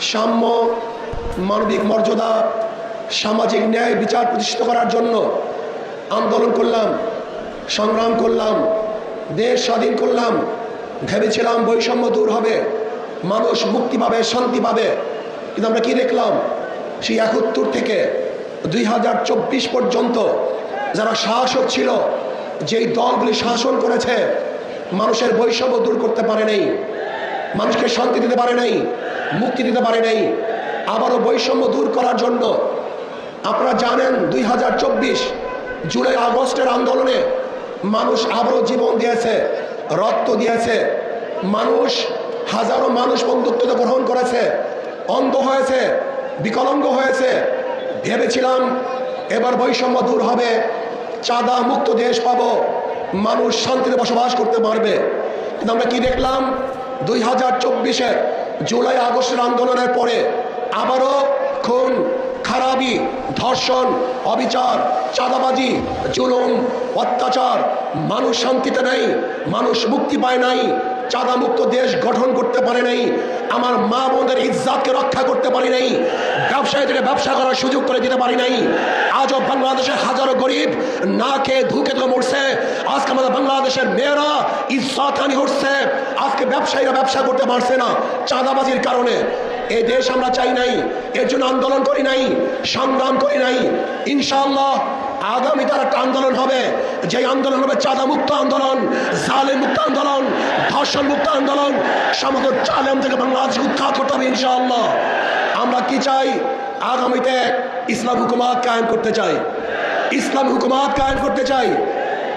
সাম্য, মানবিক মর্যাদা, সামাজিক ন্যায় বিচার প্রতিষ্ঠিত করার জন্য আন্দোলন করলাম, সংগ্রাম করলাম, দেশ স্বাধীন করলাম, ভেবেছিলাম বৈষম্য দূর হবে, মানুষ মুক্তি পাবে, শান্তি পাবে। কিন্তু আমরা কি দেখলাম? সেই একাত্তর থেকে দুই হাজার চব্বিশ পর্যন্ত যারা শাসক ছিল, যেই দলগুলি শাসন করেছে, মানুষের বৈষম্য দূর করতে পারে নাই, মানুষকে শান্তি দিতে পারে নাই মুক্তি দিতে পারে নাই। আবারও বৈষম্য দূর করার জন্য আপনারা জানেন দুই হাজার চব্বিশ জুলাই আগস্টের আন্দোলনে মানুষ আবারও জীবন দিয়েছে, রক্ত দিয়েছে। মানুষ হাজারো মানুষ বন্ধুত্ব গ্রহণ করেছে, অন্ধ হয়েছে, বিকলাঙ্গ হয়েছে। ভেবেছিলাম এবার বৈষম্য দূর হবে, চাঁদা মুক্ত দেশ পাবো, মানুষ শান্তিতে বসবাস করতে পারবে। কিন্তু আমরা কি দেখলাম? দুই হাজার চব্বিশের জুলাই আগস্টের আন্দোলনের পরে আবারও খুন, খারাপি, ধর্ষণ, অবিচার, চাঁদাবাজি, জুলুম, অত্যাচার, মানুষ শান্তিতে নেই, মানুষ মুক্তি পায় নাই, চাঁদামুক্ত দেশ গঠন করতে পারে নাই, আমার মা বোনদের ইজ্জাতকে রক্ষা করতে পারি নাই, ব্যবসায়ীদেরকে ব্যবসা করার সুযোগ করে দিতে পারি নাই, আজও বাংলাদেশের হাজারো গরিব না খেয়ে ধুকে তো মরছে বাংলাদেশের মেয়েরা ইজ্জাতহানি হচ্ছে। আজকে ব্যবসায়ীরা ব্যবসা করতে পারছে না চাঁদাবাজির কারণে। এই দেশ আমরা চাই নাই, এর জন্য আন্দোলন করি নাই, সংগ্রাম করি নাই। ইনশাআল্লাহ আগামী তার একটা আন্দোলন হবে। যে আন্দোলন হবে চাঁদা মুক্ত আন্দোলন জালে মুক্ত আন্দোলন ধর্ষণ মুক্ত আন্দোলন, সমস্ত চালেম থেকে বাংলাদেশ উৎখাত করতে হবে ইনশাআল্লাহ। আমরা কি চাই? আগামীতে ইসলাম হুকুমাত কায়েম করতে চাই। ইসলাম হুকুমাত কায়েম করতে চাই।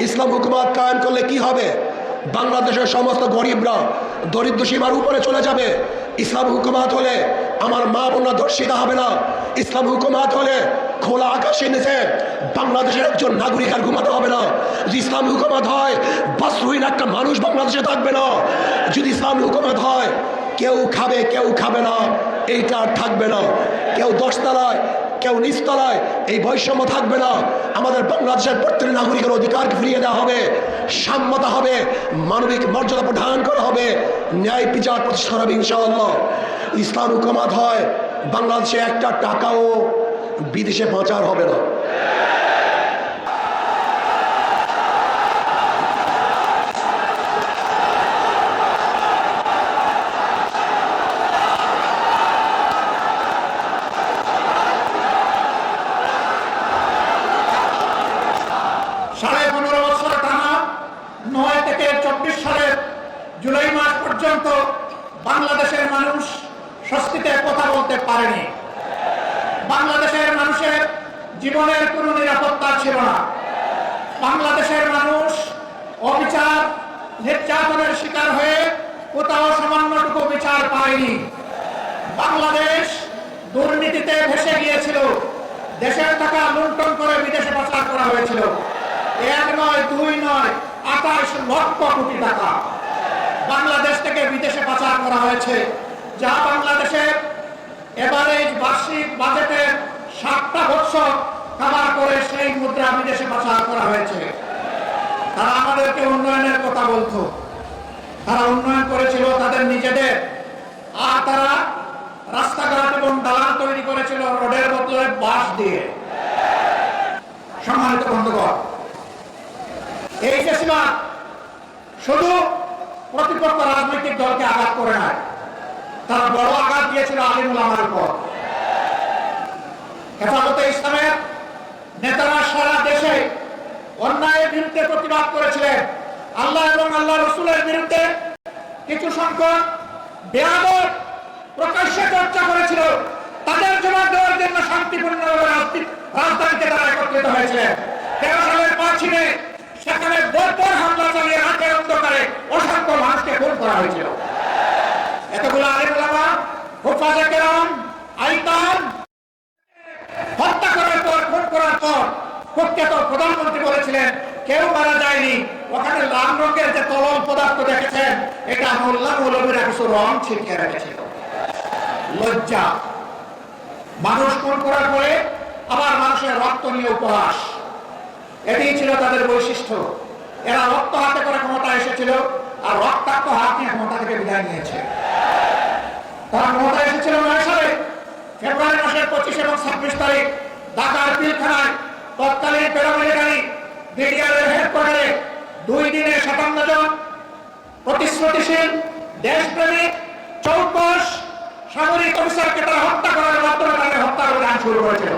ইসলাম হুকুমাত কায়েম করলে কি হবে? বাংলাদেশের সমস্ত গরিবরা দরিদ্র সীমার উপরে চলে যাবে। ইসলাম হুকুমাত হলে আমার মা বোনরা ধর্ষিত হবে না। ইসলাম হুকুমাত হলে খোলা আকাশের নিচে বাংলাদেশের একজন নাগরিক আর ঘুমাতে হবে না। যদি ইসলাম হুকুমাত হয় বস্ত্রহীন একটা মানুষ বাংলাদেশে থাকবে না। যদি ইসলাম হুকুমাত হয়, কেউ খাবে কেউ খাবে না। এইটা আর থাকবে না। কেউ দশতলায় কেউ নিচতলায় এই বৈষম্য থাকবে না। আমাদের বাংলাদেশের প্রত্যেক নাগরিকের অধিকারকে ফিরিয়ে দেওয়া হবে, সাম্যতা হবে, মানবিক মর্যাদা প্রধান করা হবে, ন্যায় বিচার প্রতিষ্ঠা হবে ইনশাআল্লাহ। ইসলাম হুকুমাত হয়, বাংলাদেশে একটা টাকাও বিদেশে পাচার হবে না সাড়ে পনেরো বছর টানা নয় থেকে চব্বিশ সালের জুলাই মাস পর্যন্ত বাংলাদেশের মানুষ স্বস্তিতে কথা বলতে পারেনি। বাংলাদেশের মানুষের জীবনের কোনো নিরাপত্তা ছিল না। বাংলাদেশের মানুষ অবিচার, নির্যাতনের শিকার হয়ে কোথাও সামান্যটুকু বিচার পায়নি। বাংলাদেশ দুর্নীতিতে ভেসে গিয়েছিল। দেশের টাকা লুণ্ঠন করে বিদেশে পাচার করা হয়েছিল। এক নয়, দুই নয়, আঠাশ লক্ষ কোটি টাকা। বাংলাদেশ থেকে বিদেশে পাচার করা হয়েছে। যা বাংলাদেশের এভারেজ বার্ষিক বাজেটের সাতটা বছর কাবার করে সেই মুদ্রা বিদেশে পাচার করা হয়েছে। তারা আমাদেরকে উন্নয়নের কথা বলতো। তারা উন্নয়ন করেছিল তাদের নিজেদের। আর তারা রাস্তাঘাট এবং দালান তৈরি করেছিল রোডের বদলে বাঁশ দিয়ে। সম্মানিত বন্ধুগণ, এই ফেসিবাদ শুধু প্রতিপক্ষ রাজনৈতিক দলকে আঘাত করে নাই। তারা বড় আঘাত দিয়েছিল আলিমুল আমার উপর। হেফাজতে ইসলামের নেতারা সারা দেশে অন্যায়ের বিরুদ্ধে প্রতিবাদ করেছিলেন। আল্লাহ এবং আল্লাহ রসুলের বিরুদ্ধে কিছু সংখ্যক বেয়াদব প্রকাশ্যে চর্চা করেছিল। তাদের জবাব দেওয়ার জন্য শান্তিপূর্ণভাবে রাজনীতি- রাজধানীতে তারা একত্রিত হয়েছিলেন। তেরো সালের পাঁচিনে সেখানে বর্বর হামলা চালিয়ে রাতের অন্ধকারে অসংখ্য মানুষকে খুন করা হয়েছিল। এতগুলো আলিমুলামা হুফাজে কেরাম, আইতাম, হত্যা করার পর, খুন করার পর প্রখ্যাত প্রধানমন্ত্রী বলেছিলেন, কেউ মারা যায়নি। ওখানে লাল রঙের যে তরল পদার্থ দেখেছেন, এটা মোল্লা মৌলবীরা কিছু রং ছিটকে রেখেছিল লজ্জা। মানুষ খুন করার পরে আবার মানুষের রক্ত নিয়ে উপহাস। এটি ছিল তাদের বৈশিষ্ট্য। এরা রক্ত হাতে করে ক্ষমতা এসেছিল। আর রক্তাক্ত হাত নিয়ে ক্ষমতা থেকে বিদায় নিয়েছে। তারা ক্ষমতা এসেছিল নয় সালে এবং ছাব্বিশ তারিখ ঢাকার পিলখানায় তৎকালীন প্যারামিলিটারি বিডিআরের হেডকোয়ার্টারে দুই দিনে সাতান্ন জন প্রতিশ্রুতিশীল দেশপ্রেমিক চৌকস সামরিক অফিসারকে তারা হত্যা করার মাধ্যমে তাদের হত্যা অভিযান শুরু করেছিল।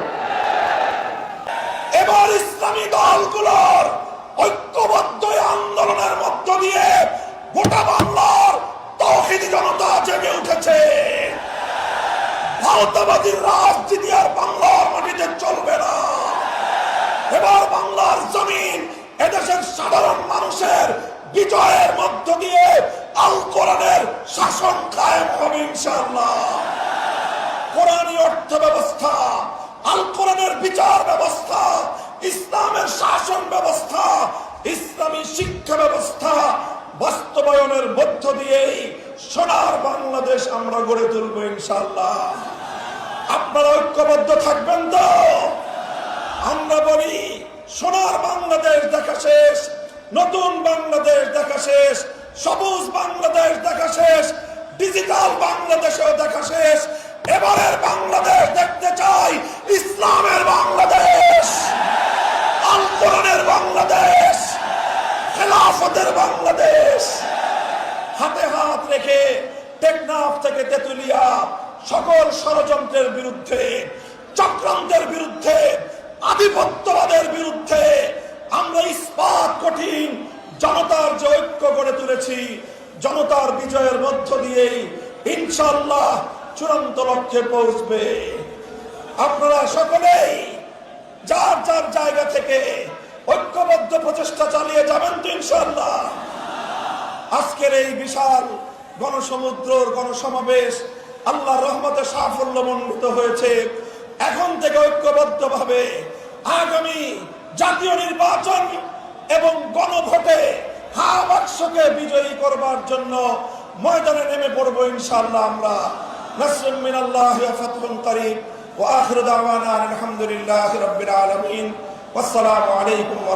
এবার ইসলামী দলগুলোর ঐক্যবদ্ধ আন্দোলনের মধ্য দিয়ে গোটা বাংলার তৌহিদি জনতা জেগে উঠেছে। ভারতবাদীর রাজনীতি আর বাংলার মাটিতে চলবে না। এবার বাংলার জমিন এদেশের সাধারণ মানুষের বিজয়ের মধ্য দিয়ে আল কোরআনের শাসন কায়েম হবে ইনশাআল্লাহ। কোরআনী অর্থ ব্যবস্থা আল কোরআনের বিচার ব্যবস্থা বাংলাদেশ আমরা গড়ে তুলবো ইনশাল্লাহ আপনারা ঐক্যবদ্ধ থাকবেন তো? আমরা বলি, সোনার বাংলাদেশ দেখা শেষ, নতুন বাংলাদেশ দেখা শেষ, সবুজ বাংলাদেশ দেখা শেষ, ডিজিটাল বাংলাদেশেও দেখা শেষ। এবারের বাংলাদেশ দেখতে চাই, ইসলামের বাংলাদেশ আন্দোলনের বাংলাদেশ, খেলাফতের বাংলাদেশ। হাতে হাত রেখে টেকনাফ থেকে তেতুলিয়া সকল ষড়যন্ত্রের বিরুদ্ধে, চক্রান্তের বিরুদ্ধে, আধিপত্যবাদের বিরুদ্ধে আমরা ইস্পাত কঠিন জনতার যে ঐক্য গড়ে তুলেছি, জনতার বিজয়ের মধ্য দিয়েই ইনশাল্লাহ চূড়ান্ত লক্ষ্যে পৌঁছবে। আপনারা সকলেই যার যার জায়গা থেকে ঐক্যবদ্ধ প্রচেষ্টা চালিয়ে যাবেন তো ইনশাল্লাহ আজকের এই বিশাল গণসমুদ্রর গণসমাবেশ আল্লাহ রহমতে সাফল্য মণ্ডিত হয়েছে। এখন থেকে ঐক্যবদ্ধ ভাবে আগামী জাতীয় নির্বাচন এবং গণভোটে হা বাক্সকে বিজয়ী করবার জন্য ময়দানে নেমে পড়ব ইনশাআল্লাহ আমরা। নাসরুম মিনাল্লাহ ওয়া ফাতহুন করিব ওয়া আখিরু দাওয়ানা আলহামদুলিল্লাহি রাব্বিল আলামিন। ওয়াসসালামু আলাইকুম ওয়া